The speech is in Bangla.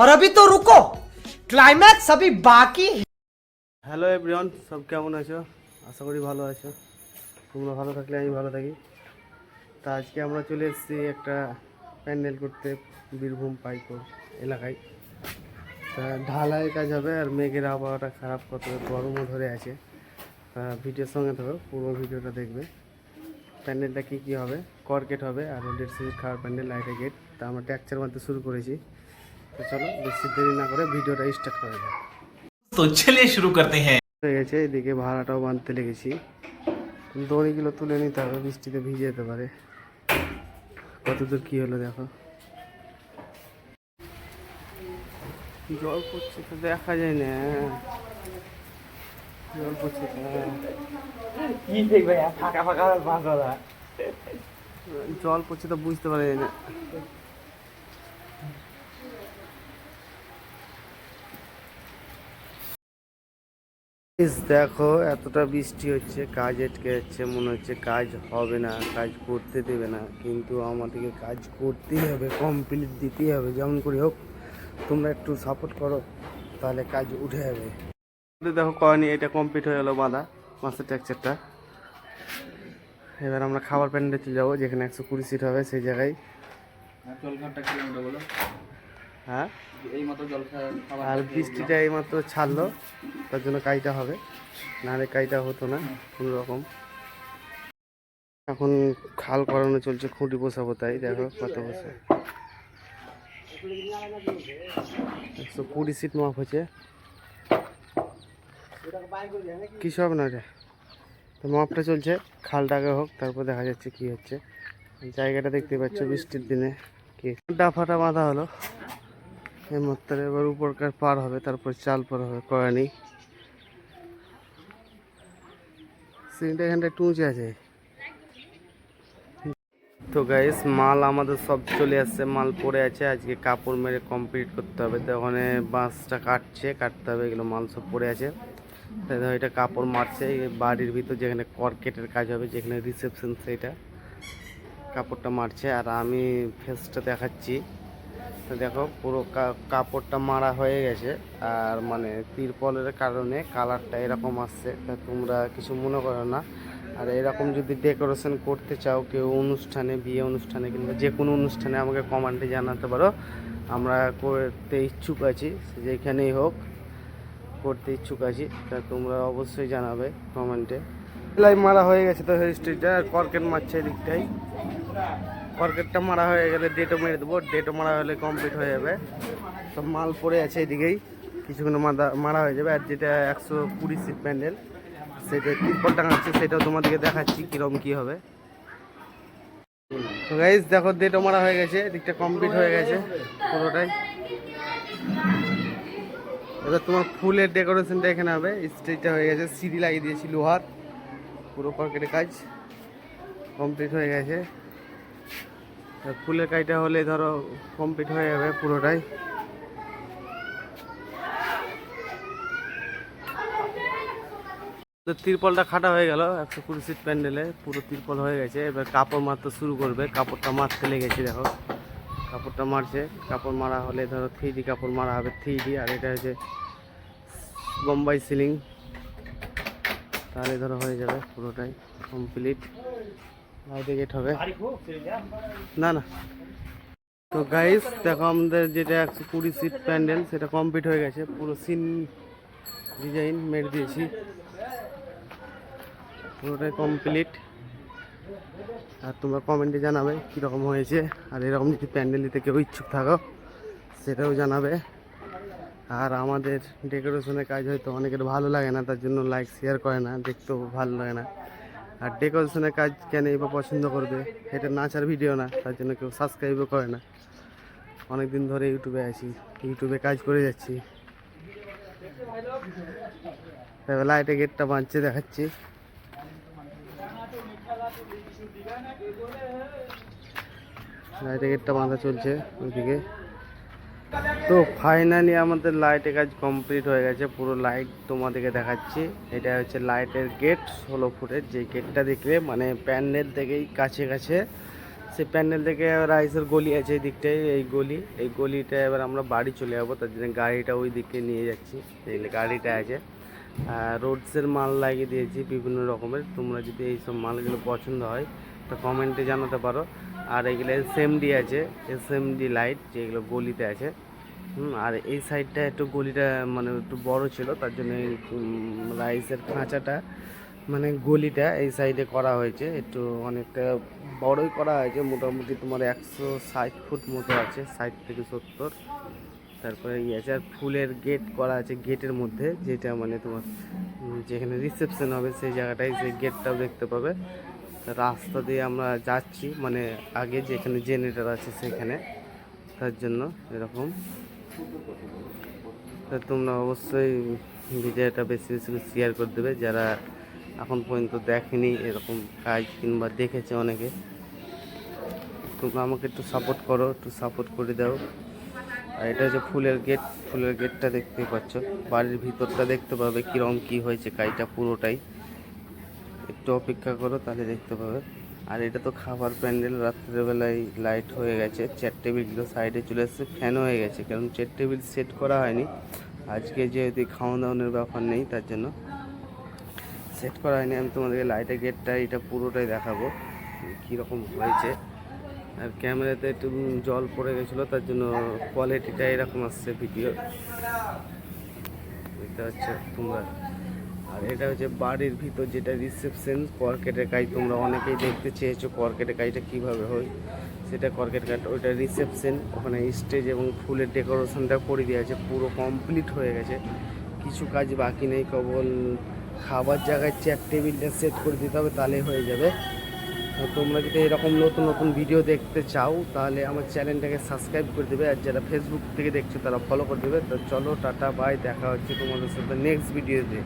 और अभी तो रुको क्लाइमैक्स अभी बाकी है হ্যালো এভরিওয়ান সব কেমন আছো আশা করি ভালো আছো তোমরা ভালো থাকলে আমি ভালো থাকি তা আজকে আমরা চলে এসেছি একটা প্যান্ডেল করতে বীরভূম পাইকর এলাকায় তা ঢালাইয়ের কাজ হবে আর মেঘের আবহাওয়াটা খারাপ কত গরমও ধরে আছে তা ভিডিওর সঙ্গে থাকো পুরো ভিডিওটা দেখবে প্যান্ডেলটা কী কী হবে করকেট হবে আর দেড় সিট খাওয়ার প্যান্ডেল লাইটের গেট তা আমরা ট্যাকচার মারতে শুরু করেছি तो चलो बेसी देरी ना करे वीडियो टाइम स्टार्ट करें। तो चलिए शुरू करते हैं। तो ये चाहिए देखिए बाहर आटा बांधते लगे थी तुम दोनों किलो तो लेनी था अभी स्टीते भीजे थे तो बारे। कत दूर तो तो की हलो देखो। जल पड़े तो देखा जाए ना। जल पड़े तो ये देख भैया फाका फाका बाँध रहा है जल पड़े तो बुझते पारे ना। দেখো এতটা বৃষ্টি হচ্ছে কাজ আটকে যাচ্ছে মনে হচ্ছে কাজ হবে না কাজ করতে দেবে না কিন্তু আমাদেরকে কাজ করতেই হবে কমপ্লিট দিতেই হবে যেমন করে হোক তোমরা একটু সাপোর্ট করো তাহলে কাজ উঠে যাবে। দেখো কয়নি এটা কমপ্লিট হয়ে গেলো বাঁধা মাছের ট্যাকচারটা এবার আমরা খাবার প্যান্ডে চলে যাব যেখানে একশো কুড়ি সিট হবে সেই জায়গায়। বলো। হ্যাঁ? আর বৃষ্টিটা এইমাত্র ছাড়লো তার জন্য কাজটা হবে। নাহলে কাজটা হতো না কোনো রকম এখন খাল করানো চলছে খুঁটি বসাবো তাই দেখো কত বসে। একশো কুড়ি সিট মাপ হচ্ছে কিছু হবে না রে? তো মাপটা চলছে খালটাকে হোক তারপর দেখা যাচ্ছে কি হচ্ছে। জায়গাটা দেখতে পাচ্ছ বৃষ্টির দিনে কি। ডাফাটা বাঁধা হলো। এই মাত্রা এবার উপরকার পার হবে, তারপর চাল পার হবে করানি সিনটা এখানটা একটু উঁচে আছে। তো গাইস মাল আমাদের সব চলে আসছে, মাল পড়ে আছে, আজকে কাপড় মেরে কমপ্লিট করতে হবে। তো ওখানে বাঁশটা কাটছে, কাটতে হবে, এগুলো মাল সব পড়ে আছে। তাই এটা কাপড় মারছে বাড়ির ভিতর যেখানে কর্কেটের কাজ হবে, যেখানে রিসেপশন সেইটা কাপড়টা মারছে। আর আমি ফেসটা দেখাচ্ছি। দেখো, পুরো কাপড়টা মারা হয়ে গেছে। আর মানে তিরপলের কারণে কালারটা এরকম আসছে। তা তোমরা কিছু মনে করো না। আর এরকম যদি ডেকোরেশন করতে চাও, কেউ অনুষ্ঠানে, বিয়ে অনুষ্ঠানে কিংবা যে কোনো অনুষ্ঠানে আমাকে কমেন্টে জানাতে পারো। আমরা করতে ইচ্ছুক আছি, যেখানেই হোক করতে ইচ্ছুক আছি। তা তোমরা অবশ্যই জানাবে কমেন্টে। সেলাই মারা হয়ে গেছে তো স্টেজটা, আর কর্কেট মারছে এদিকটাই। কর্কেটটা মারা হয়ে গেলে ডেটও মেরে দেবো। ডেটও মারা হলে কমপ্লিট হয়ে যাবে। সব মাল পড়ে আছে এদিকেই। কিছুক্ষণ মারা মারা হয়ে যাবে। আর যেটা একশো কুড়ি সিট প্যান্ডেল সেটা তিরপল টাঙাচ্ছে সেটাও তোমাদেরকে দেখাচ্ছি কীরকম কী হবে। গাইজ দেখো ডেটও মারা হয়ে গেছে। এদিকটা কমপ্লিট হয়ে গেছে পুরোটাই। এবার তোমার ফুলের ডেকোরেশনটা এখানে হবে। স্টেজটা হয়ে গেছে, সিঁড়ি লাগিয়ে দিয়েছি লোহার। পুরো কর্কেটের কাজ কমপ্লিট হয়ে গেছে। ফুলের কাজটা হলে ধরো কমপ্লিট হয়ে যাবে পুরোটাই। তিরপলটা খাটা হয়ে গেল, একশো কুড়ি সিট প্যান্ডেলে, পুরো তিরপল হয়ে গেছে। এবার কাপড় মারতে শুরু করবে, কাপড়টা মারতে লেগেছে, দেখো। কাপড়টা মারছে, কাপড় মারা হলে ধরো থ্রি কাপড় মারা হবে থ্রি আর এটা হচ্ছে বোম্বাই সিলিং। তাহলে ধরো হয়ে যাবে পুরোটাই কমপ্লিট লাইটে গেট হবে। না না। তো গাইস দেখো আমাদের যেটা একশো কুড়ি সিট প্যান্ডেল সেটা কমপ্লিট হয়ে গেছে। পুরো সিন ডিজাইন মেরে দিয়েছি। পুরোটাই কমপ্লিট আর তোমরা কমেন্টে জানাবে কীরকম হয়েছে। আর এরকম যদি প্যান্ডেল দিতে কেউ ইচ্ছুক থাকো সেটাও জানাবে। আর আমাদের ডেকোরেশনের কাজ হয়তো অনেকের ভালো লাগে না তার জন্য লাইক শেয়ার করে না। দেখতেও ভালো লাগে না। আর ডেকোরেশনের কাজ কেন বা পছন্দ করবে? এটা নাচার ভিডিও না, তার জন্য কেউ সাবস্ক্রাইবও করে না। অনেক দিন ধরে ইউটিউবে আছি ইউটিউবে কাজ করে যাচ্ছি। তবে লাইটে গেটটা বাঁধছে, দেখাচ্ছি। লাইটে গেটটা বাঁধা চলছে ওইদিকে। তো ফাইনালি আমাদের লাইটের কাজ কমপ্লিট হয়ে গেছে, পুরো লাইট তোমাদেরকে দেখাচ্ছি। এটা হচ্ছে লাইটের গেট ষোলো ফুটের যে গেটটা দেখলে মানে প্যান্ডেল থেকেই কাছে কাছে। সেই প্যান্ডেল থেকে রাইসের গলি আছে এই দিকটায়, এই গলি। এই গলিটা এবার আমরা বাড়ি চলে যাব, তার জন্য গাড়িটা ওই দিকে নিয়ে যাচ্ছি। এই গাড়িটা আছে। রোডসের মাল লাগিয়ে দিয়েছি বিভিন্ন রকমের। তোমরা যদি এই সব মালগুলো পছন্দ হয় তো কমেন্টে জানাতে পারো। আর এগুলো এসএমডি আছে এসএমডি লাইট যেগুলো গলিতে আছে। হুম, আর এই সাইডটা একটু গলিটা মানে একটু বড় ছিল তার জন্য এই, রাইসের খাঁচাটা মানে গলিটা এই সাইডে করা হয়েছে। একটু অনেকটা বড়ই করা হয়েছে মোটামুটি তোমার একশো ষাট ফুট মতো আছে ষাট থেকে সত্তর। তারপরে ইয়ে আছে আর ফুলের গেট করা আছে গেটের মধ্যে যেটা মানে তোমার যেখানে রিসেপশন হবে সেই জায়গাটায় সেই গেটটাও দেখতে পাবে। রাস্তা দিয়ে আমরা যাচ্ছি মানে আগে যেখানে জেনারেটর আছে সেখানে। তার জন্য এরকম। তোমরা অবশ্যই ভিডিওটা বেশি বেশি করে শেয়ার করে দেবে। যারা এখন পর্যন্ত দেখেনি এরকম কাজ কিংবা দেখেছে অনেকে, তোমরা আমাকে একটু সাপোর্ট করো, একটু সাপোর্ট করে দাও। আর এটা হচ্ছে ফুলের গেট ফুলের গেটটা দেখতেই পাচ্ছ। বাড়ির ভিতরটা দেখতে পাবে কীরকম কী হয়েছে কাজটা পুরোটাই। একটু অপেক্ষা করো, তাহলে দেখতে পাবে। আর এটা তো খাবার প্যান্ডেল, রাত্রেবেলায় লাইট হয়ে গেছে। চেয়ার টেবিলগুলো সাইডে চলে এসেছে ফ্যান হয়ে গেছে, কারণ চেয়ার টেবিল সেট করা হয়নি। আজকে যেহেতু খাওয়া দাওয়ানোর ব্যাপার নেই, তার জন্য সেট করা হয়নি। আমি তোমাদেরকে লাইটের গেটটা এটা পুরোটাই দেখাবো কীরকম হয়েছে। আর ক্যামেরাতে একটু জল পড়ে গেছিল, তার জন্য কোয়ালিটিটা এরকম আসছে ভিডিও দেখতে পাচ্ছ তোমরা? আর এটা হচ্ছে বাড়ির ভিতর যেটা রিসেপশন কর্কেটের কাজ তোমরা অনেকেই দেখতে চেয়েছো, কর্কেটের কাজটা কীভাবে হয়? সেটা কর্কেট কাট ওইটা রিসেপশন ওখানে স্টেজ এবং ফুলের ডেকোরেশনটা করে দেওয়া আছে, পুরো কমপ্লিট হয়ে গেছে। কিছু কাজ বাকি নেই, কেবল খাবার জায়গায় চেয়ার টেবিলটা সেট করে দিতে হবে, তাহলে হয়ে যাবে। তোমরা যদি এরকম নতুন নতুন ভিডিও দেখতে চাও, তাহলে আমার চ্যানেলটাকে সাবস্ক্রাইব করে দেবে, আর যারা ফেসবুক থেকে দেখছ, তারা ফলো করে দেবে। তো চলো, টাটা বাই দেখা হচ্ছে তোমাদের সাথে নেক্সট ভিডিওতে